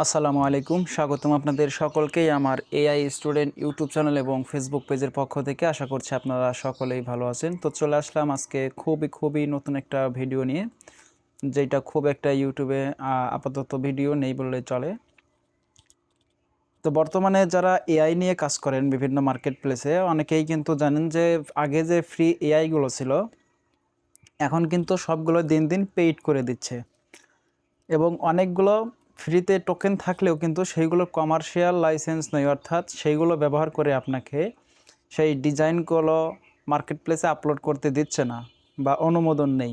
আসসালামু আলাইকুম। স্বাগতম আপনাদের সকলকেই আমার এআই স্টুডেন্ট ইউটিউব চ্যানেল এবং ফেসবুক পেজের পক্ষ থেকে। আশা করছি আপনারা সকলেই ভালো আছেন। তো চলে আসলাম আজকে খুবই খুবই নতুন একটা ভিডিও নিয়ে, যেটা খুব একটা ইউটিউবে আপাতত ভিডিও নেই বললে চলে। তো বর্তমানে যারা এআই নিয়ে কাজ করেন বিভিন্ন মার্কেট প্লেসে অনেকেই কিন্তু জানেন যে আগে যে ফ্রি এআইগুলো ছিল, এখন কিন্তু সবগুলো দিন দিন পেইড করে দিচ্ছে। এবং অনেকগুলো ফ্রিতে টোকেন থাকলেও কিন্তু সেইগুলো কমার্শিয়াল লাইসেন্স নয় অর্থাৎ সেইগুলো ব্যবহার করে আপনাকে সেই ডিজাইনগুলো মার্কেট প্লেসে আপলোড করতে দিচ্ছে না বা অনুমোদন নেই।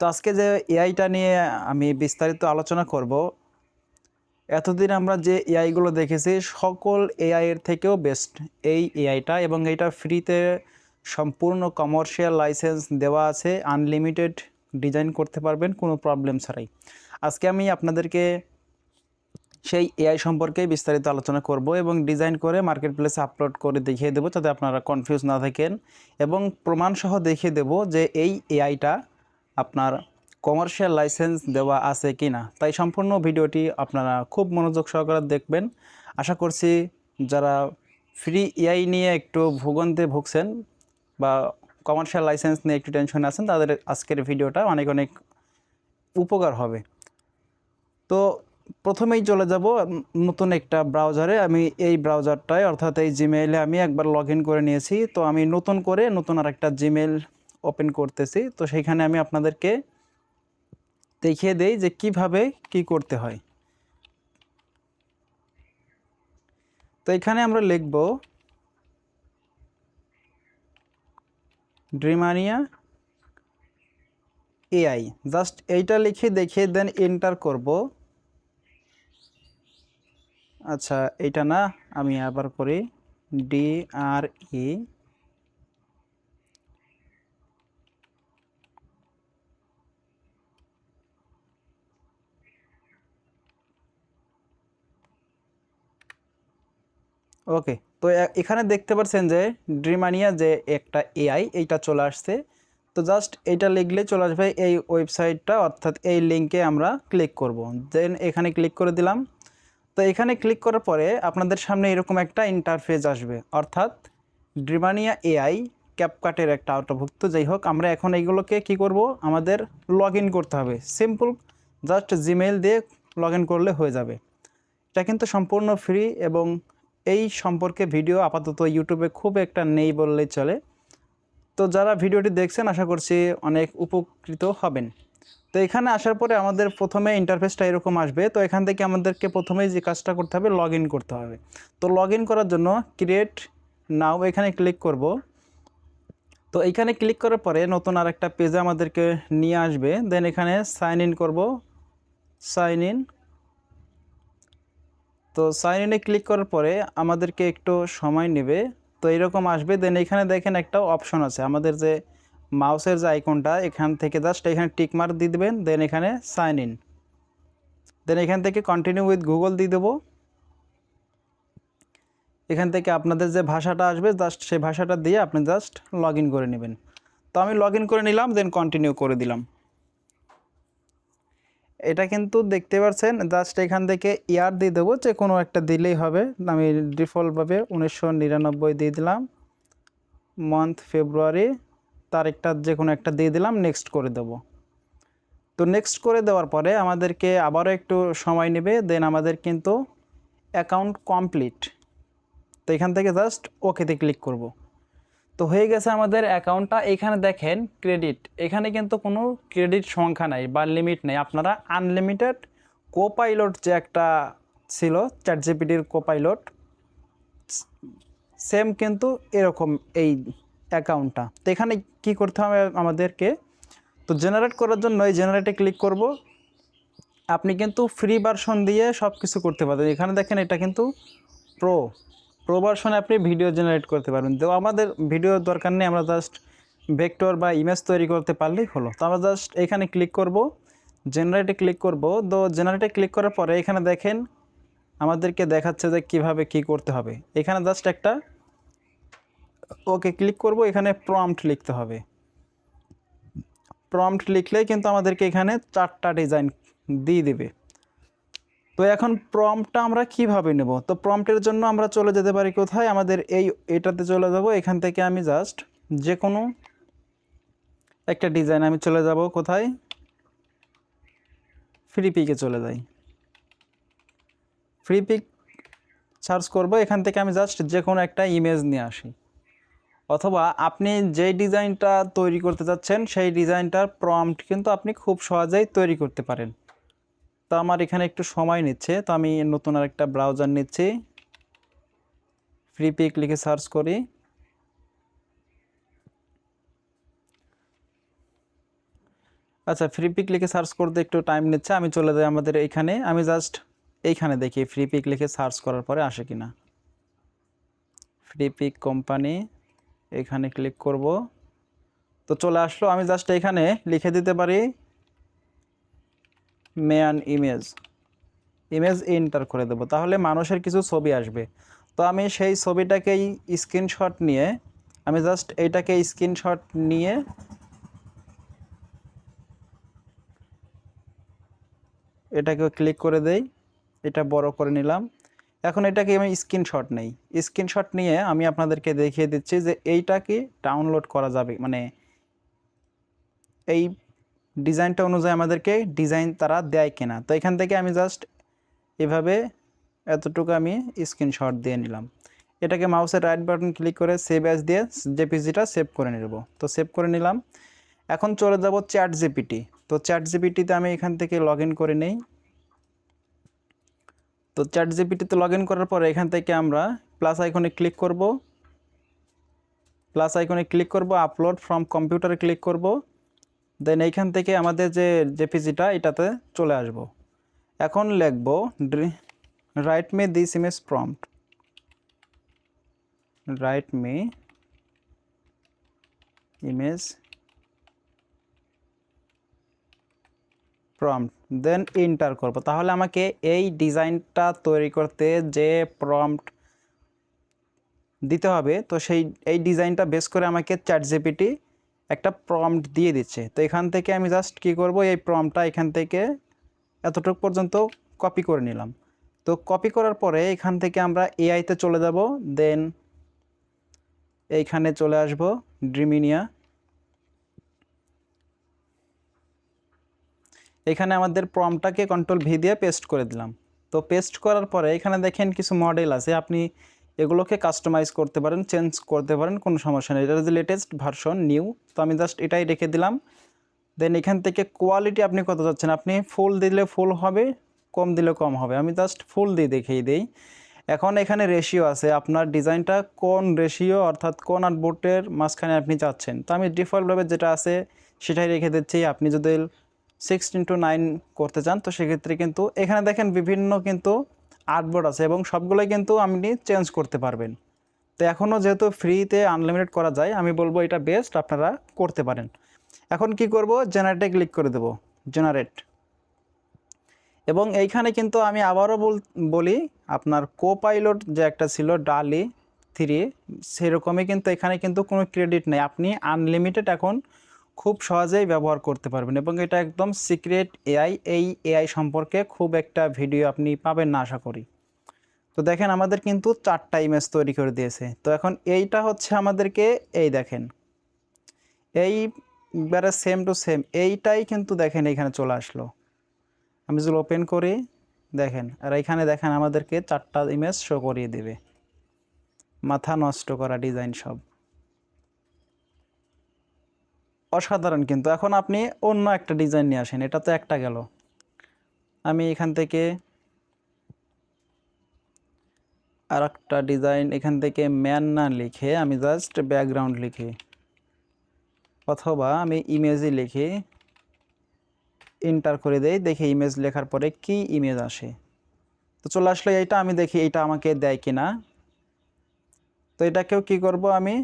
তো আজকে যে এআইটা নিয়ে আমি বিস্তারিত আলোচনা করব, এতদিন আমরা যে এআইগুলো দেখেছি, সকল এআইয়ের থেকেও বেস্ট এই এআইটা এবং এটা ফ্রিতে সম্পূর্ণ কমার্শিয়াল লাইসেন্স দেওয়া আছে আনলিমিটেড ডিজাইন করতে পারবেন, কোনো প্রবলেম ছাড়াই। আজকে আমি আপনাদেরকে সেই এআই সম্পর্কে বিস্তারিত আলোচনা করব এবং ডিজাইন করে মার্কেট প্লেসে আপলোড করে দেখিয়ে দেবো যাতে আপনারা কনফিউজ না থাকেন এবং প্রমাণসহ দেখিয়ে দেব যে এই এআইটা আপনার কমার্শিয়াল লাইসেন্স দেওয়া আছে কি না তাই সম্পূর্ণ ভিডিওটি আপনারা খুব মনোযোগ সহকারে দেখবেন। আশা করছি যারা ফ্রি এআই নিয়ে একটু ভূগন্তে ভুগছেন বা কমার্শিয়াল লাইসেন্স নিয়ে একটু টেনশন আছেন, তাদের আজকের ভিডিওটা অনেক অনেক উপকার হবে। তো প্রথমেই চলে যাব নতুন একটা ব্রাউজারে আমি এই ব্রাউজারটায় অর্থাৎ এই জিমেইলে আমি একবার লগ করে নিয়েছি। তো আমি নতুন করে নতুন আর একটা জিমেইল ওপেন করতেছি। তো সেইখানে আমি আপনাদেরকে দেখিয়ে দেই যে কীভাবে কি করতে হয়। তো এখানে আমরা লিখব ড্রিমানিয়া এআই জাস্ট এইটা লিখে দেখিয়ে দেন এন্টার করব। আচ্ছা এটা না আমি আবার করি। ডি আর ই ওকে তো এখানে দেখতে পাচ্ছেন যে ড্রিমানিয়া যে একটা এআই এইটা চলে আসছে। তো জাস্ট এইটা লিখলে চলে আসবে এই ওয়েবসাইটটা অর্থাৎ এই লিঙ্কে আমরা ক্লিক করব। দেন এখানে ক্লিক করে দিলাম। তো এখানে ক্লিক করার পরে আপনাদের সামনে এরকম একটা ইন্টারফেস আসবে। অর্থাৎ ড্রিমানিয়া এআই ক্যাপকাটের একটা আওতাভুক্ত যাই হোক, আমরা এখন এইগুলোকে কি করব? আমাদের লগ করতে হবে। সিম্পল জাস্ট জিমেইল দিয়ে লগ করলে হয়ে যাবে। এটা কিন্তু সম্পূর্ণ ফ্রি এবং এই সম্পর্কে ভিডিও আপাতত ইউটিউবে খুব একটা নেই বললেই চলে। তো যারা ভিডিওটি দেখছেন, আশা করছি অনেক উপকৃত হবেন। তো এখানে আসার পরে আমাদের প্রথমে ইন্টারফেসটা এরকম আসবে। তো এখান থেকে আমাদেরকে প্রথমেই যে কাজটা করতে হবে লগ করতে হবে। তো লগ করার জন্য ক্রিয়েট নাও এখানে ক্লিক করব। তো এখানে ক্লিক করার পরে নতুন আর একটা পেজে আমাদেরকে নিয়ে আসবে। দেন এখানে সাইন ইন করব। সাইন ইন তো সাইন ইনে ক্লিক করার পরে আমাদেরকে একটু সময় নেবে। তো এরকম আসবে। দেন এখানে দেখেন একটা অপশন আছে। আমাদের যে মাউসের যে আইকনটা, এখান থেকে জাস্ট এখানে টিক মার্ক দিয়ে দেবেন দেন এখানে সাইন ইন দেন এখান থেকে কন্টিনিউ উইথ গুগল দিয়ে দেবো। এখান থেকে আপনাদের যে ভাষাটা আসবে জাস্ট সেই ভাষাটা দিয়ে আপনি জাস্ট লগ করে নেবেন। তো আমি লগ করে নিলাম দেন কন্টিনিউ করে দিলাম। এটা কিন্তু দেখতে পাচ্ছেন জাস্ট এখান থেকে ইয়ার দিয়ে দেবো, যে কোনো একটা দিলেই হবে। আমি ডিফল্টভাবে উনিশশো নিরানব্বই দিয়ে দিলাম। মান্থ ফেব্রুয়ারি তারিখটা যে কোনো একটা দিয়ে দিলাম নেক্সট করে দেব। তো নেক্সট করে দেওয়ার পরে আমাদেরকে আবারও একটু সময় নেবে দেন আমাদের কিন্তু অ্যাকাউন্ট কমপ্লিট তো এখান থেকে জাস্ট ওকেতে ক্লিক করব। তো হয়ে গেছে আমাদের অ্যাকাউন্টটা এখানে দেখেন ক্রেডিট এখানে কিন্তু কোনো ক্রেডিট সংখ্যা নাই বা লিমিট নেই। আপনারা আনলিমিটেড কোপাইলট যে একটা ছিল চ্যাট জিপিটির কোপাইলট সেম কিন্তু এরকম এই অ্যাকাউন্টটা। তো এখানে কি করতে হবে আমাদেরকে? তো জেনারেট করার জন্য এই জেনারেটে ক্লিক করব। আপনি কিন্তু ফ্রি ভার্সন দিয়ে সব কিছু করতে পারবেন। এখানে দেখেন এটা কিন্তু প্রো প্রো ভার্সনে আপনি ভিডিও জেনারেট করতে পারবেন। তো আমাদের ভিডিওর দরকার নেই, আমরা জাস্ট ভেক্টর বা ইমেজ তৈরি করতে পারলেই হলো। তো আমরা জাস্ট এখানে ক্লিক করব জেনারেটে ক্লিক করব। তো জেনারেটে ক্লিক করার পরে এখানে দেখেন, আমাদেরকে দেখাচ্ছে যে কীভাবে কি করতে হবে। এখানে জাস্ট একটা ওকে ক্লিক করব, এখানে প্রম্পট লিখতে হবে। প্রম্পট লিখলেই কিন্তু আমাদেরকে এখানে চারটা ডিজাইন দিয়ে দেবে। তো এখন প্রম্পটটা আমরা কীভাবে নেব? তো প্রম্পটের জন্য আমরা চলে যেতে পারি কোথায়? আমাদের এই এটাতে চলে যাব। এখান থেকে আমি জাস্ট যে কোনো একটা ডিজাইন আমি চলে যাব কোথায়? ফ্রি পিকে চলে যাই। ফ্রি পিক সার্চ করব। এখান থেকে আমি জাস্ট যে কোনো একটা ইমেজ নিয়ে আসি। অথবা আপনি যেই ডিজাইনটা তৈরি করতে চাচ্ছেন, সেই ডিজাইনটার প্রম্পট কিন্তু আপনি খুব সহজেই তৈরি করতে পারেন। তো আমার এখানে একটু সময় নিচ্ছে, তো আমি নতুন আরেকটা ব্রাউজার নিচ্ছি। ফ্রি পিক লিখে সার্চ করি। আচ্ছা ফ্রি পিক লিখে সার্চ করতে একটু টাইম নিচ্ছে, আমি চলে যাই আমাদের এইখানে আমি জাস্ট এইখানে দেখি ফ্রি পিক লিখে সার্চ করার পরে আসে কিনা। ফ্রি পিক কোম্পানি এখানে ক্লিক করব। তো চলে আসলো, আমি জাস্ট এখানে লিখে দিতে পারি ম্যান ইমেজ ইমেজ এন্টার করে দেবো, তাহলে মানুষের কিছু ছবি আসবে। তো আমি সেই ছবিটাকেই স্ক্রিনশট নিয়ে, আমি জাস্ট এইটাকে স্ক্রিনশট নিয়ে এটাকে ক্লিক করে দেই। এটা বড় করে নিলাম। এখন এটাকে আমি স্ক্রিনশট নেই। স্ক্রিনশট নিয়ে আমি আপনাদেরকে দেখিয়ে দিচ্ছি যে এইটাকে ডাউনলোড করা যাবে। মানে এই ডিজাইনটা অনুযায়ী আমাদেরকে ডিজাইন তারা দেয় কিনা। তো এখান থেকে আমি জাস্ট এভাবে এতটুকু আমি স্ক্রিনশট দিয়ে নিলাম। এটাকে মাউসের রাইট বাটন ক্লিক করে সেভ অ্যাজ দিয়ে জেপিজিটা সেভ করে নেব। তো সেভ করে নিলাম। এখন চলে যাব চ্যাট জিপিটি তো চ্যাট জিপিটিতে আমি এখান থেকে লগ করে নেই। তো চ্যাট জিপিটিতে লগ ইন করার পরে এখান থেকে আমরা প্লাস আইকনে ক্লিক করব। প্লাস আইকনে ক্লিক করব আপলোড ফ্রম কম্পিউটারে ক্লিক করব। দেন এইখান থেকে আমাদের যে জেপিজিটা এটাতে চলে আসব। এখন লিখব write me this image prompt write me image prompt then enter করব। তাহলে আমাকে এই ডিজাইনটা তৈরি করতে যে প্রম্পট দিতে হবে, তো সেই, এই ডিজাইনটা বেস করে আমাকে চ্যাট জিপিটি একটা প্রম্পট দিয়ে দিচ্ছে। তো এখান থেকে আমি জাস্ট কি করব, এই প্রম্পটটা এখান থেকে এতটুকু পর্যন্ত কপি করে নিলাম। তো কপি করার পরে এখান থেকে আমরা এআইতে চলে যাব দেন এইখানে চলে আসব ড্রিমিনিয়া এখানে আমাদের প্রমটাকে কন্ট্রোল ভি দিয়ে পেস্ট করে দিলাম। তো পেস্ট করার পরে এখানে দেখেন কিছু মডেল আছে, আপনি এগুলোকে কাস্টমাইজ করতে পারেন চেঞ্জ করতে পারেন, কোনো সমস্যা নেই। এটা যে লেটেস্ট ভার্সন নিউ তো আমি জাস্ট এটাই রেখে দিলাম। দেন এখান থেকে কোয়ালিটি আপনি কত যাচ্ছেন আপনি ফুল দিলে ফুল হবে, কম দিলে কম হবে। আমি জাস্ট ফুল দিয়ে দেখিয়ে দিই। এখন এখানে রেশিও আছে, আপনার ডিজাইনটা কোন রেশিও অর্থাৎ কোন আর্টবোর্ডের মাঝখানে আপনি চাচ্ছেন? তো আমি ডিফল্টভাবে যেটা আছে, সেটাই রেখে দিচ্ছি। আপনি যদি সিক্সটিন টু নাইন করতে চান, তো সেক্ষেত্রে কিন্তু এখানে দেখেন বিভিন্ন কিন্তু আর্টবোর্ড আছে এবং সবগুলোই কিন্তু আপনি চেঞ্জ করতে পারবেন। তো এখনও যেহেতু ফ্রিতে আনলিমিটেড করা যায়, আমি বলব এটা বেস্ট আপনারা করতে পারেন। এখন কি করব? জেনারেটে ক্লিক করে দেব। জেনারেট এবং এইখানে কিন্তু আমি আবারও বলি আপনার কো পাইলট যে একটা ছিল ডালি থ্রি সেরকমই কিন্তু এখানে কিন্তু কোনো ক্রেডিট নেই। আপনি আনলিমিটেড এখন খুব সহজেই ব্যবহার করতে পারবেন এবং এটা একদম সিক্রেট এআই এই এআই সম্পর্কে খুব একটা ভিডিও আপনি পাবেন না, আশা করি। তো দেখেন, আমাদের কিন্তু চারটা ইমেজ তৈরি করে দিয়েছে। তো এখন এইটা হচ্ছে আমাদেরকে, এই দেখেন এই এইবারে সেম টু সেম এইটাই কিন্তু দেখেন এইখানে চলে আসলো। আমি যদি ওপেন করি, দেখেন, আর এইখানে দেখেন আমাদেরকে চারটা ইমেজ শো করিয়ে দেবে। মাথা নষ্ট করা ডিজাইন সব। অসাধারণ কিন্তু। এখন আপনি অন্য একটা ডিজাইন নিয়ে আসেন, এটা তো একটা গেল। আমি এখান থেকে আর একটা ডিজাইন এখান থেকে ম্যান না লিখে আমি জাস্ট ব্যাকগ্রাউন্ড লিখি। অথবা আমি ইমেজই লিখি, এন্টার করে দেই, দেখি ইমেজ লেখার পরে কি ইমেজ আসে। তো চলে আসলে এইটা, আমি দেখি এইটা আমাকে দেয় কি না তো এটাকেও কি করব আমি?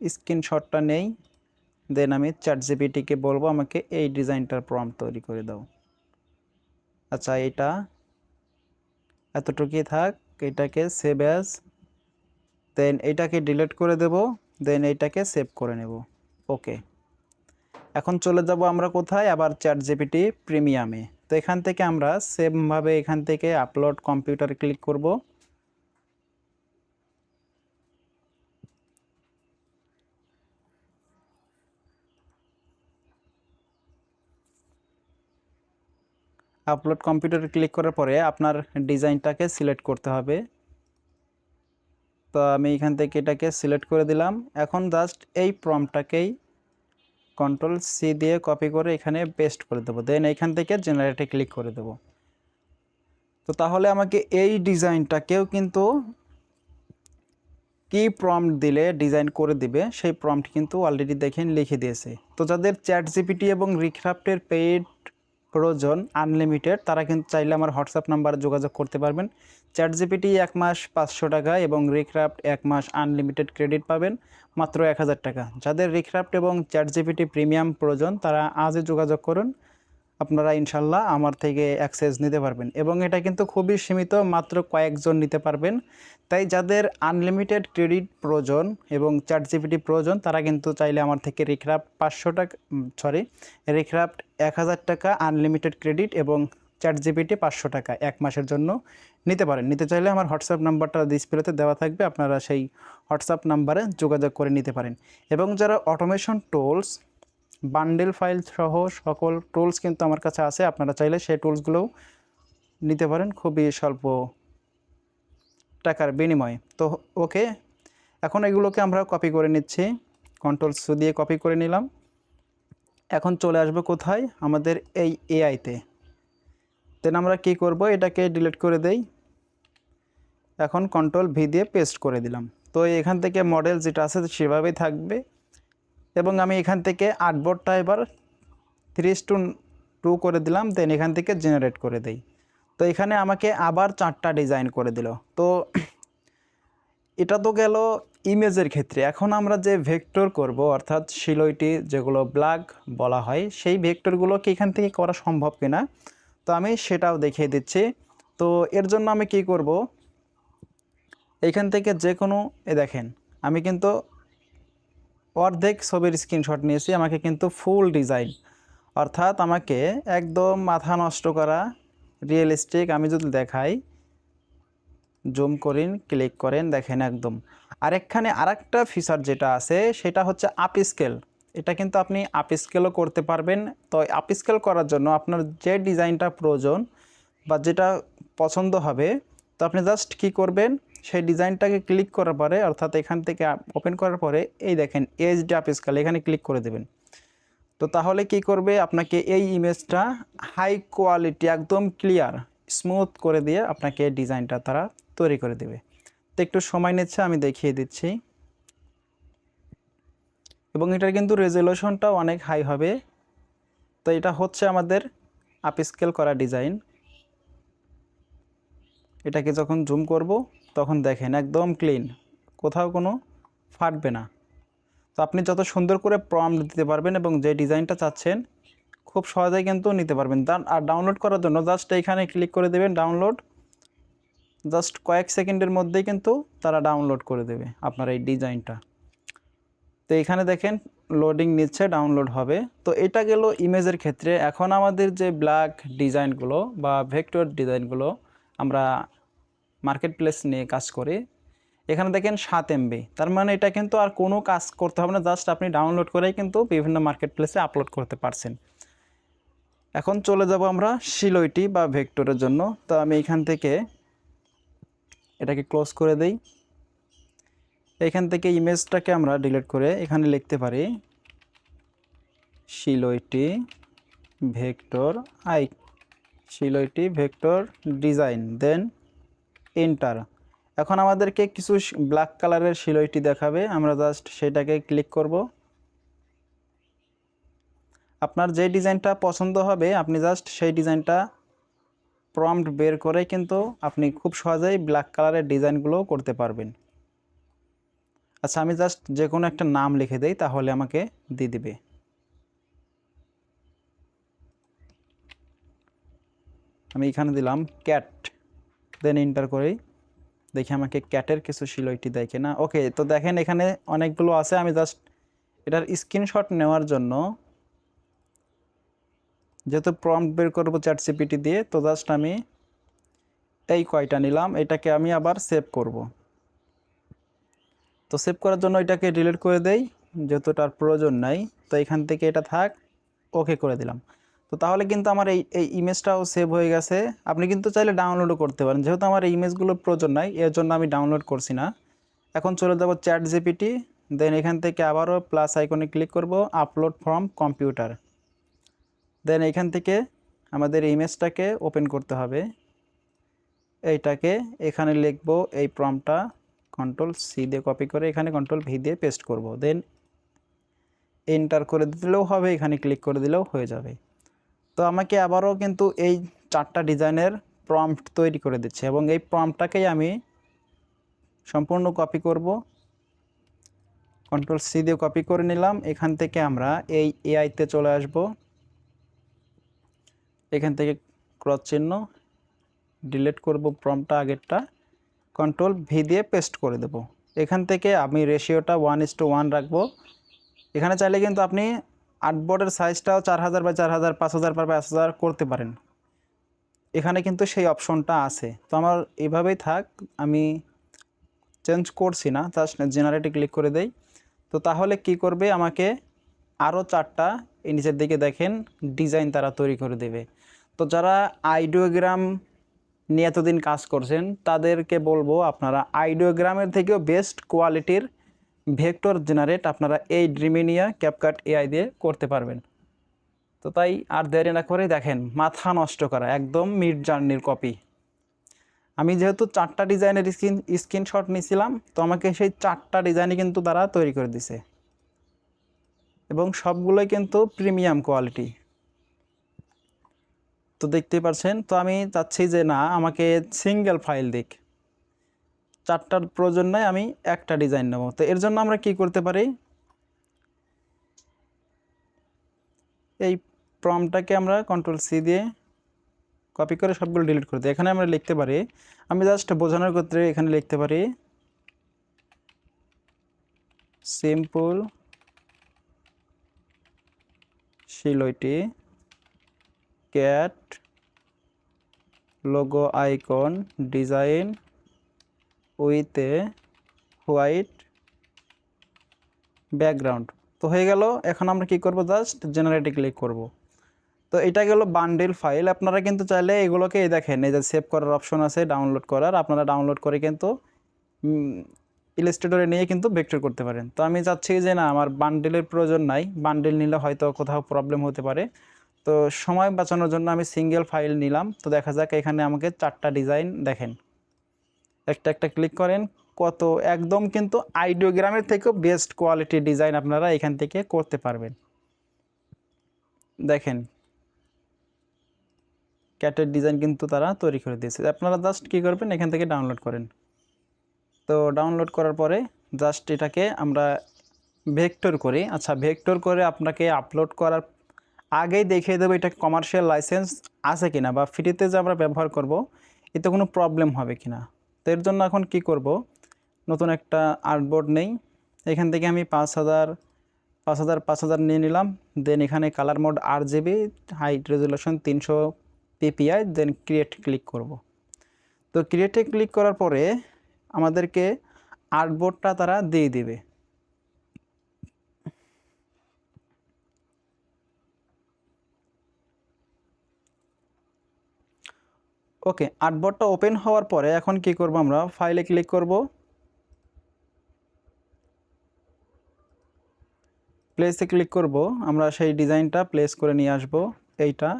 স্ক্রিনশটটা নেই। দেন আমি চ্যাট জিপিটিকে বলব, আমাকে এই ডিজাইনটার প্রম তৈরি করে দাও। আচ্ছা এটা এতটুকুই থাক, এটাকে সেভ অ্যাজ দেন এইটাকে ডিলিট করে দেব দেন এইটাকে সেভ করে নেব। ওকে এখন চলে যাব আমরা কোথায়? আবার চ্যাট জিপিটি প্রিমিয়ামে তো এখান থেকে আমরা সেমভাবে এখান থেকে আপলোড কম্পিউটার ক্লিক করব। আপলোড কম্পিউটারে ক্লিক করার পরে আপনার ডিজাইনটাকে সিলেক্ট করতে হবে। তো আমি এখান থেকে এটাকে সিলেক্ট করে দিলাম। এখন জাস্ট এই প্রমটাকেই কন্ট্রোল সি দিয়ে কপি করে এখানে পেস্ট করে দেবো। দেন এখান থেকে জেনারেটে ক্লিক করে দেবো। তো তাহলে আমাকে এই ডিজাইনটাকেও কিন্তু কি প্রম্পট দিলে ডিজাইন করে দিবে, সেই প্রম্পট কিন্তু অলরেডি দেখেন লিখে দিয়েছে। তো যাদের চ্যাট জিপিটি এবং রিক্রাফ্টের পেইড প্রয়োজন আনলিমিটেড তারা কিন্তু চাইলে আমার হোয়াটসঅ্যাপ নাম্বারে যোগাযোগ করতে পারবেন। চ্যাট জিপিটি এক মাস পাঁচশো টাকা এবং রিক্রাফ্ট এক মাস আনলিমিটেড ক্রেডিট পাবেন, মাত্র এক হাজার টাকা। যাদের রিক্রাফ্ট এবং চ্যাট জিপিটি প্রিমিয়াম প্রয়োজন, তারা আজই যোগাযোগ করুন। আপনারা ইনশাল্লাহ আমার থেকে অ্যাক্সেস নিতে পারবেন। এবং এটা কিন্তু খুবই সীমিত, মাত্র কয়েকজন নিতে পারবেন। তাই যাদের আনলিমিটেড ক্রেডিট প্রয়োজন এবং চ্যাট জিপিটি প্রয়োজন তারা কিন্তু চাইলে আমার থেকে রিক্রাফ্ট পাঁচশো টাকা সরি রিক্রাফ্ট এক হাজার টাকা আনলিমিটেড ক্রেডিট এবং চ্যাট জিপিটি পাঁচশো টাকা এক মাসের জন্য নিতে পারেন। নিতে চাইলে আমার হোয়াটসঅ্যাপ নাম্বারটা ডিসপ্লেতে দেওয়া থাকবে, আপনারা সেই হোয়াটসঅ্যাপ নাম্বারে যোগাযোগ করে নিতে পারেন। এবং যারা অটোমেশন টুলস বান্ডেল ফাইল সহ সকল টুলস কিন্তু আমার কাছে আছে। আপনারা চাইলে সেই টুলসগুলোও নিতে পারেন খুবই স্বল্প টাকার বিনিময়ে। তো ওকে এখন এগুলোকে আমরা কপি করে নিচ্ছি। কন্ট্রোল সু দিয়ে কপি করে নিলাম। এখন চলে আসবে কোথায়? আমাদের এই এআইতে দেন আমরা কি করব? এটাকে ডিলিট করে দেই। এখন কন্ট্রোল ভি দিয়ে পেস্ট করে দিলাম। তো এখান থেকে মডেল যেটা আছে সেভাবেই থাকবে। এবং আমি এখান থেকে আর্টবোর্ডটা এবার থ্রি টু টু করে দিলাম দেন এখান থেকে জেনারেট করে দেই। তো এখানে আমাকে আবার চারটা ডিজাইন করে দিল। তো এটা তো গেল ইমেজের ক্ষেত্রে। এখন আমরা যে ভেক্টর করব, অর্থাৎ শিলইটি যেগুলো ব্ল্যাক বলা হয়, সেই ভেক্টরগুলোকে এখান থেকে করা সম্ভব কিনা? তো আমি সেটাও দেখিয়ে দিচ্ছি। তো এর জন্য আমি কি করব? এখান থেকে যে কোনো এ দেখেন, আমি কিন্তু অর্ধেক ছবির স্ক্রিনশট নিয়েছি, আমাকে কিন্তু ফুল ডিজাইন অর্থাৎ আমাকে একদম মাথা নষ্ট করা রিয়েলিস্টিক আমি যদি দেখাই জুম করেন ক্লিক করেন, দেখেন একদম। আর আরেকখানে আরেকটা ফিচার যেটা আছে, সেটা হচ্ছে আপ স্কেল এটা কিন্তু আপনি আপ স্কেলও করতে পারবেন। তো আপ স্কেল করার জন্য আপনার যে ডিজাইনটা প্রয়োজন বা যেটা পছন্দ হবে, তো আপনি জাস্ট কি করবেন সেই ডিজাইনটাকে ক্লিক করার পরে, অর্থাৎ এখান থেকে ওপেন করার পরে, এই দেখেন এইচডি আপ স্কেল এখানে ক্লিক করে দেবেন। তো তাহলে কি করবে? আপনাকে এই ইমেজটা হাই কোয়ালিটি একদম ক্লিয়ার স্মুথ করে দিয়ে আপনাকে ডিজাইনটা তারা তৈরি করে দেবে। তো একটু সময় নিচ্ছে, আমি দেখিয়ে দিচ্ছি। এবং এটার কিন্তু রেজলিউশনটাও অনেক হাই হবে। তো এটা হচ্ছে আমাদের আপ স্কেল করা ডিজাইন এটাকে যখন জুম করব তখন দেখেন একদম ক্লিন কোথাও কোনো ফাটবে না। তো আপনি যত সুন্দর করে প্রম্পট দিতে পারবেন এবং যে ডিজাইনটা চাচ্ছেন, খুব সহজেই কিন্তু নিতে পারবেন। আর ডাউনলোড করার জন্য জাস্ট এইখানে ক্লিক করে দেবেন ডাউনলোড জাস্ট কয়েক সেকেন্ডের মধ্যেই কিন্তু তারা ডাউনলোড করে দেবে আপনার এই ডিজাইনটা। তো এখানে দেখেন লোডিং নিচ্ছে ডাউনলোড হবে। তো এটা গেল ইমেজের ক্ষেত্রে। এখন আমাদের যে ব্ল্যাক ডিজাইনগুলো বা ভেক্টর ডিজাইনগুলো আমরা মার্কেট প্লেস নিয়ে কাজ করি। এখানে দেখেন সাত এমবি তার মানে এটা কিন্তু আর কোনো কাজ করতে হবে না জাস্ট আপনি ডাউনলোড করেই কিন্তু বিভিন্ন মার্কেট প্লেসে আপলোড করতে পারছেন। এখন চলে যাব আমরা শিলইটি বা ভেক্টরের জন্য। তো আমি এখান থেকে এটাকে ক্লোজ করে দেই। এখান থেকে ইমেজটাকে আমরা ডিলিট করে এখানে লিখতে পারি silhouette vector AI, silhouette vector design. Then enter এখন আমাদেরকে কিছু ব্ল্যাক কালারের শিলইটি দেখাবে। আমরা জাস্ট সেটাকে ক্লিক করব। আপনার যে ডিজাইনটা পছন্দ হবে, আপনি জাস্ট সেই ডিজাইনটা প্রম্পট বের করে কিন্তু আপনি খুব সহজেই ব্ল্যাক কালারের ডিজাইনগুলো করতে পারবেন। আচ্ছা আমি জাস্ট যে কোনো একটা নাম লিখে দেই, তাহলে আমাকে দিয়ে দিবে। আমি এখানে দিলাম ক্যাট দেন এন্টার করেই দেখি আমাকে ক্যাটের কিছু শিলইটি দেয় কিনা। ওকে তো দেখেন এখানে অনেকগুলো আছে। আমি জাস্ট এটার স্ক্রিনশট নেওয়ার জন্য যেহেতু প্রম্পট বের করব চ্যাট সিপিটি দিয়ে, তো জাস্ট আমি এই কয়টা নিলাম। এটাকে আমি আবার সেভ করব। তো সেভ করার জন্য এটাকে ডিলিট করে দেই, যেহেতু তার প্রয়োজন নাই। তো এখান থেকে এটা থাক ওকে করে দিলাম। তো তাহলে কিন্তু আমার এই এই ইমেজটাও সেভ হয়ে গেছে। আপনি কিন্তু চাইলে ডাউনলোডও করতে পারেন। যেহেতু আমার এই ইমেজগুলোর প্রয়োজন নাই এর জন্য আমি ডাউনলোড করছি না। এখন চলে যাব চ্যাট জিপিটি দেন এখান থেকে আবারও প্লাস আইকনে ক্লিক করব আপলোড ফ্রম কম্পিউটার দেন এখান থেকে আমাদের ইমেজটাকে ওপেন করতে হবে। এইটাকে এখানে লিখব, এই প্রমটা কন্ট্রোল সি দিয়ে কপি করে এখানে কন্ট্রোল ভি দিয়ে পেস্ট করব। দেন এন্টার করে দিলেও হবে, এখানে ক্লিক করে দিলেও হয়ে যাবে। তো আমাকে আবারও কিন্তু এই চারটা ডিজাইনের প্রম্পট তৈরি করে দিচ্ছে এবং এই প্রম্পটটাকেই আমি সম্পূর্ণ কপি করব। কন্ট্রোল সি দিয়ে কপি করে নিলাম। এখান থেকে আমরা এই এআইতে চলে আসব। এখান থেকে ক্রস চিহ্ন ডিলিট করব প্রম্পটটা আগেরটা। কন্ট্রোল ভি দিয়ে পেস্ট করে দেব। এখান থেকে আমি রেশিওটা ওয়ান ইস টু ওয়ান রাখব। এখানে চাইলে কিন্তু আপনি আর্টবোর্ডের সাইজটাও চার হাজার বা চার হাজার, পাঁচ হাজার বা পাঁচ হাজার করতে পারেন। এখানে কিন্তু সেই অপশনটা আছে। তো আমার এভাবেই থাক, আমি চেঞ্জ করছি না তার জেনারেটে ক্লিক করে দেই। তো তাহলে কি করবে? আমাকে আরও চারটা এই নিচের দিকে দেখেন ডিজাইন তারা তৈরি করে দেবে। তো যারা আইডিওগ্রাম নিয়ে এতদিন কাজ করছেন, তাদেরকে বলব আপনারা আইডিওগ্রামের থেকেও বেস্ট কোয়ালিটির ভেক্টর জেনারেট আপনারা এই ড্রিমিনিয়া ক্যাপকাট এআই দিয়ে করতে পারবেন। তো তাই আর দেরি না করে দেখেন, মাথা নষ্ট করা, একদম মিড জার্নির কপি। আমি যেহেতু চারটা ডিজাইনের স্ক্রিন স্ক্রিনশট নিয়েছিলাম, তো আমাকে সেই চারটা ডিজাইনই কিন্তু তারা তৈরি করে দিছে। এবং সবগুলোই কিন্তু প্রিমিয়াম কোয়ালিটি। তো দেখতেই পাচ্ছেন তো আমি চাচ্ছি যে না, আমাকে সিঙ্গেল ফাইল দিক। চারটার প্রয়োজন নাই, আমি একটা ডিজাইন নেব। তো এর জন্য আমরা কি করতে পারি? এই প্রমটাকে আমরা কন্ট্রোল সি দিয়ে কপি করে সবগুলো ডিলিট করে দিই। এখানে আমরা লিখতে পারি, আমি জাস্ট বোঝানোর ক্ষেত্রে এখানে লিখতে পারি simple silhouette cat logo icon design with a white background তো হয়ে গেল, এখন আমরা কি করব? জাস্ট জেনারেটে ক্লিক করব। তো এটা গেল বান্ডেল ফাইল আপনারা কিন্তু চাইলে এগুলোকে দেখেন, এই যে সেভ করার অপশন আছে ডাউনলোড করার। আপনারা ডাউনলোড করে কিন্তু ইলাস্ট্রেটরে নিয়ে কিন্তু ভেক্টর করতে পারেন। তো আমি চাচ্ছি যে না, আমার বান্ডেলের প্রয়োজন নাই। বান্ডেল নিলে হয়তো কোথাও প্রবলেম হতে পারে। তো সময় বাঁচানোর জন্য আমি সিঙ্গেল ফাইল নিলাম। তো দেখা যাক এখানে আমাকে চারটা ডিজাইন দেখেন। একটা একটা ক্লিক করেন, কত, একদম কিন্তু আইডিওগ্রামের থেকেও বেস্ট কোয়ালিটির ডিজাইন আপনারা এখান থেকে করতে পারবেন। দেখেন ক্যাটের ডিজাইন কিন্তু তারা তৈরি করে দিয়েছে। আপনারা জাস্ট কী করবেন, এখান থেকে ডাউনলোড করেন। তো ডাউনলোড করার পরে জাস্ট এটাকে আমরা ভেক্টর করি। আচ্ছা ভেক্টর করে আপনাকে আপলোড করার আগেই দেখিয়ে দেবো এটা কমার্শিয়াল লাইসেন্স আছে কিনা বা ফ্রিতে যে আমরা ব্যবহার করব, এতে কোনো প্রবলেম হবে কিনা। তো এর জন্য এখন কি করব? নতুন একটা আর্টবোর্ড নেই। এখান থেকে আমি পাঁচ হাজার পাঁচ হাজার পাঁচ হাজার নিয়ে নিলাম। দেন এখানে colour mode RGB height resolution তিনশো পিপিআই দেন ক্রিয়েট ক্লিক করব। তো ক্রিয়েটে ক্লিক করার পরে আমাদেরকে আর্টবোর্ডটা তারা দিয়ে দিবে। ওকে আর্টবোর্ডটা ওপেন হওয়ার পরে এখন কি করব আমরা? ফাইলে ক্লিক করব। প্লেসে ক্লিক করব। আমরা সেই ডিজাইনটা প্লেস করে নিয়ে আসব। এইটা।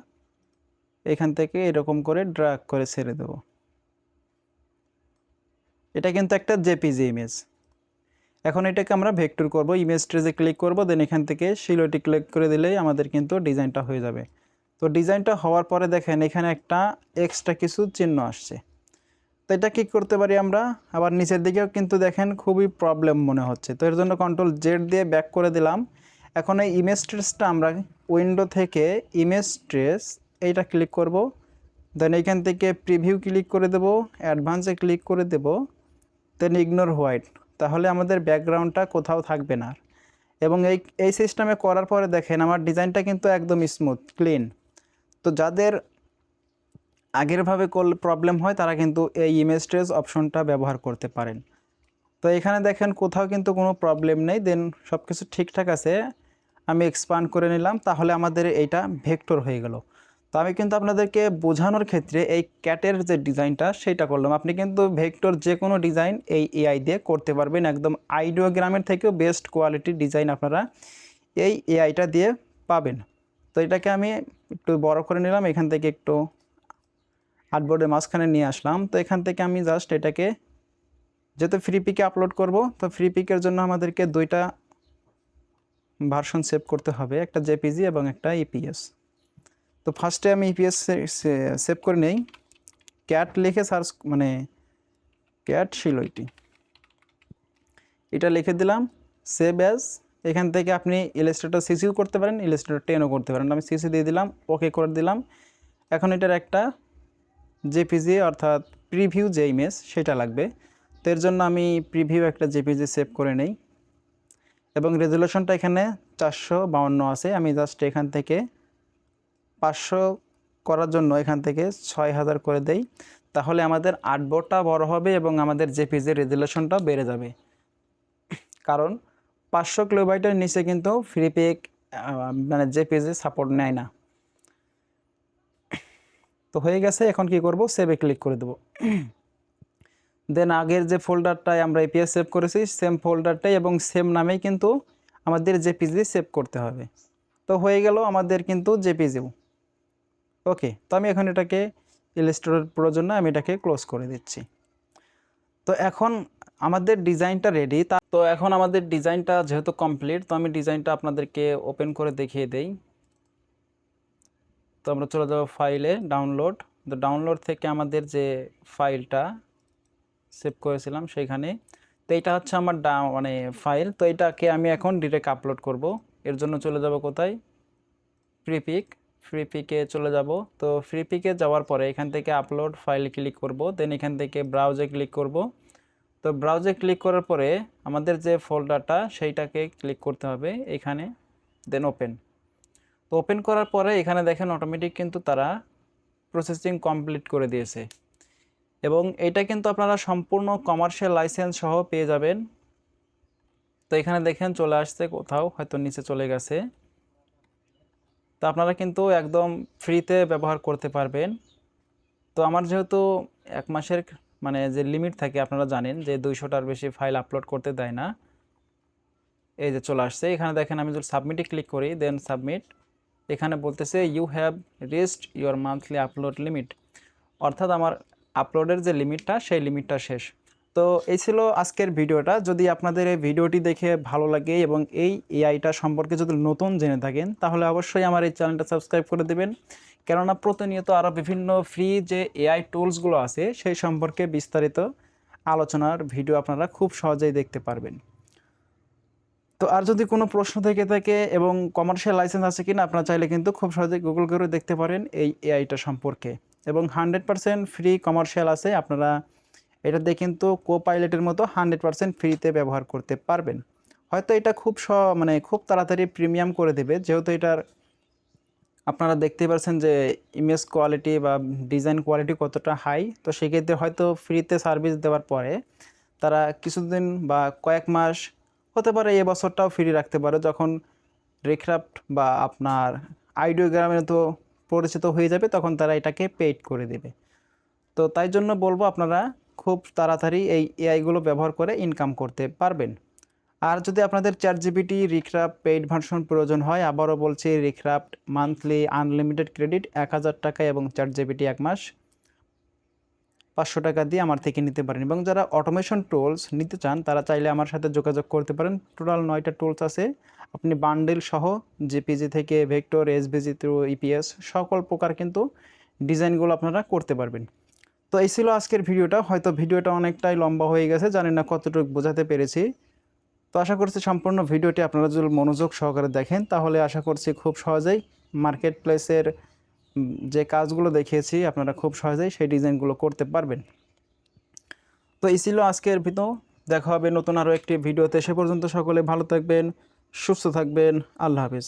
এখান থেকে এরকম করে ড্রাগ করে ছেড়ে দেব। এটা কিন্তু একটা জেপিজি ইমেজ। এখন এটাকে আমরা ভেক্টর করব। ইমেজ ট্রেজে ক্লিক করব। দেন এখান থেকে শিলোটি ক্লিক করে দিলেই আমাদের কিন্তু ডিজাইনটা হয়ে যাবে। তো ডিজাইনটা হওয়ার পরে দেখেন এখানে একটা এক্সট্রা কিছু চিহ্ন আসছে। তো এটা কী করতে পারি আমরা? আবার নিচের দিকেও কিন্তু দেখেন খুবই প্রবলেম মনে হচ্ছে। তো এর জন্য কন্ট্রোল জেড দিয়ে ব্যাক করে দিলাম। এখন এই ইমেজ ট্রেসটা আমরা উইন্ডো থেকে ইমেজ ট্রেস এইটা ক্লিক করব। দেন এইখান থেকে প্রিভিউ ক্লিক করে দেব। অ্যাডভান্সে ক্লিক করে দেব। দেন ইগনোর হোয়াইট তাহলে আমাদের ব্যাকগ্রাউন্ডটা কোথাও থাকবে না। এবং এই এই সিস্টেমে করার পরে দেখেন আমার ডিজাইনটা কিন্তু একদম স্মুথ ক্লিন তো যাদের আগেরভাবে করলে প্রবলেম হয়, তারা কিন্তু এই ইমেজ ট্রেস অপশনটা ব্যবহার করতে পারেন। তো এখানে দেখেন, কোথাও কিন্তু কোনো প্রবলেম নেই। দেন সব কিছু ঠিকঠাক আছে। আমি এক্সপান্ড করে নিলাম, তাহলে আমাদের এইটা ভেক্টর হয়ে গেল। তো আমি কিন্তু আপনাদেরকে বোঝানোর ক্ষেত্রে এই ক্যাটের যে ডিজাইনটা সেটা করলাম। আপনি কিন্তু ভেক্টর যে কোনো ডিজাইন এই এআই দিয়ে করতে পারবেন। একদম আইডিওগ্রামের থেকেও বেস্ট কোয়ালিটির ডিজাইন আপনারা এই এআইটা দিয়ে পাবেন। তো এটাকে আমি একটু বড় করে নিলাম, এখান থেকে একটু আর্টবোর্ডের মাঝখানে নিয়ে আসলাম। তো এখান থেকে আমি জাস্ট এটাকে, যেহেতু ফ্রি পিকে আপলোড করব, তো ফ্রি পিকের জন্য আমাদেরকে দুইটা ভার্সন সেভ করতে হবে, একটা জেপিজি এবং একটা ইপিএস তো ফার্স্টে আমি ইপিএস সেভ করে নেই। ক্যাট লিখে সার্চ মানে ক্যাট ছিল এটি। এটা লিখে দিলাম সেভ অ্যাজ এখান থেকে আপনি ইলাস্ট্রেটর সিসিও করতে পারেন ইলাস্ট্রেটর টেনও করতে পারেন। আমি সিসি দিয়ে দিলাম ওকে করে দিলাম। এখন এটার একটা জেপিজি অর্থাৎ প্রিভিউ যে ইমেজ সেটা লাগবে। তো এর জন্য আমি প্রিভিউ একটা জেপিজি সেভ করে নেই। এবং রেজুলেশনটা এখানে চারশো বাউন্ন আছে। আমি জাস্ট এখান থেকে পাঁচশো করার জন্য এখান থেকে ছয় হাজার করে দেই। তাহলে আমাদের আর্টবোর্ডটা বড় হবে এবং আমাদের জেপিজির রেজুলেশনটা বেড়ে যাবে। কারণ পাঁচশো কিলোবাইটের নিচে কিন্তু ফ্রি পেক মানে জেপিজি সাপোর্ট নেয় না। তো হয়ে গেছে, এখন কি করব? সেভে ক্লিক করে দেবো। দেন আগের যে ফোল্ডারটায় আমরা এপিএস সেভ করেছি সেম ফোল্ডারটাই এবং সেম নামেই কিন্তু আমাদের জেপিজি সেভ করতে হবে। তো হয়ে গেল আমাদের কিন্তু জেপিজিও ওকে তো আমি এখন এটাকে ইলিস্ট্রেটর প্রোর জন্য আমি এটাকে ক্লোজ করে দিচ্ছি। তো এখন আমাদের ডিজাইনটা রেডি তা তো এখন আমাদের ডিজাইনটা যেহেতু কমপ্লিট তো আমি ডিজাইনটা আপনাদেরকে ওপেন করে দেখিয়ে দেই। তো আমরা চলে যাব ফাইলে ডাউনলোড তো ডাউনলোড থেকে আমাদের যে ফাইলটা সেভ করেছিলাম সেইখানে তো এইটা হচ্ছে আমার মানে ফাইল তো এটাকে আমি এখন ডিরেক্ট আপলোড করব। এর জন্য চলে যাব কোথায়? ফ্রি পিক ফ্রি পিকে চলে যাব। তো ফ্রি পিকে যাওয়ার পরে এখান থেকে আপলোড ফাইল ক্লিক করব। দেন এখান থেকে ব্রাউজে ক্লিক করব। তো ব্রাউজে ক্লিক করার পরে আমাদের যে ফোল্ডারটা সেইটাকে ক্লিক করতে হবে এখানে দেন ওপেন তো ওপেন করার পরে এখানে দেখেন অটোমেটিক কিন্তু তারা প্রসেসিং কমপ্লিট করে দিয়েছে। এবং এটা কিন্তু আপনারা সম্পূর্ণ কমার্শিয়াল লাইসেন্স সহ পেয়ে যাবেন। তো এখানে দেখেন চলে আসছে কোথাও, হয়তো নিচে চলে গেছে। তো আপনারা কিন্তু একদম ফ্রিতে ব্যবহার করতে পারবেন। তো আমার যেহেতু এক মাসের মানে যে লিমিট থাকে, আপনারা জানেন যে দুইশোটার বেশি ফাইল আপলোড করতে দেয় না। এই যে চলে আসছে। এখানে দেখেন, আমি যদি সাবমিটে ক্লিক করি দেন সাবমিট এখানে বলতেছে you have reached your monthly upload limit অর্থাৎ আমার আপলোডের যে লিমিটটা সেই লিমিটটা শেষ। তো এই ছিল আজকের ভিডিওটা। যদি আপনাদের এই ভিডিওটি দেখে ভালো লাগে এবং এই এআইটা সম্পর্কে যদি নতুন জেনে থাকেন, তাহলে অবশ্যই আমার এই চ্যানেলটা সাবস্ক্রাইব করে দেবেন। কেননা প্রতিনিয়ত আরও বিভিন্ন ফ্রি যে এআই টুলসগুলো আছে, সেই সম্পর্কে বিস্তারিত আলোচনার ভিডিও আপনারা খুব সহজেই দেখতে পারবেন। তো আর যদি কোনো প্রশ্ন থেকে থাকে এবং কমার্শিয়াল লাইসেন্স আছে কিনা, আপনারা চাইলে কিন্তু খুব সহজেই গুগল করে দেখতে পারেন এই এআইটা সম্পর্কে। এবং হান্ড্রেড পারসেন্ট ফ্রি কমার্শিয়াল আছে, আপনারা এটা দিয়ে কিন্তু কো পাইলটের মতো হান্ড্রেড পারসেন্ট ফ্রিতে ব্যবহার করতে পারবেন। হয়তো এটা খুব স মানে খুব তাড়াতাড়ি প্রিমিয়াম করে দেবে, যেহেতু এটার আপনারা দেখতেই পাচ্ছেন যে ইমেজ কোয়ালিটি বা ডিজাইন কোয়ালিটি কতটা হাই তো সেক্ষেত্রে হয়তো ফ্রিতে সার্ভিস দেওয়ার পরে তারা কিছুদিন বা কয়েক মাস, হতে পারে এ বছরটাও ফ্রি রাখতে পারে, যখন রিক্রাফ্ট বা আপনার আইডিওগ্রামের তো পরিচিত হয়ে যাবে, তখন তারা এটাকে পেইড করে দেবে। তো তাই জন্য বলব আপনারা খুব তাড়াতাড়ি এই এআইগুলো ব্যবহার করে ইনকাম করতে পারবেন। আর যদি আপনাদের চার জিবিটি রিক্রাফ্ট পেইড ভার্সন প্রয়োজন হয়, আবারও বলছি রিক্রাফ্ট মান্থলি আনলিমিটেড ক্রেডিট এক হাজার টাকা এবং চার জিবিটি এক মাস পাঁচশো টাকা দিয়ে আমার থেকে নিতে পারেন। এবং যারা অটোমেশন টুলস নিতে চান, তারা চাইলে আমার সাথে যোগাযোগ করতে পারেন। টোটাল নয়টা টুলস আছে। আপনি বান্ডেল সহ জিপিজি থেকে ভেক্টর এসবিজি থ্রু ইপিএস সকল প্রকার কিন্তু ডিজাইনগুলো আপনারা করতে পারবেন। তো এই ছিল আজকের ভিডিওটা। হয়তো ভিডিওটা অনেকটাই লম্বা হয়ে গেছে, জানি না কতটুকু বোঝাতে পেরেছি। তো আশা করছি সম্পূর্ণ ভিডিওটি আপনারা যদি মনোযোগ সহকারে দেখেন, তাহলে আশা করছি খুব সহজেই মার্কেট প্লেসের যে কাজগুলো দেখিয়েছি, আপনারা খুব সহজেই সেই ডিজাইনগুলো করতে পারবেন। তো এই ছিল আজকের ভিডিও। দেখা হবে নতুন আরও একটি ভিডিওতে। সে পর্যন্ত সকলে ভালো থাকবেন, সুস্থ থাকবেন। আল্লাহ হাফিজ।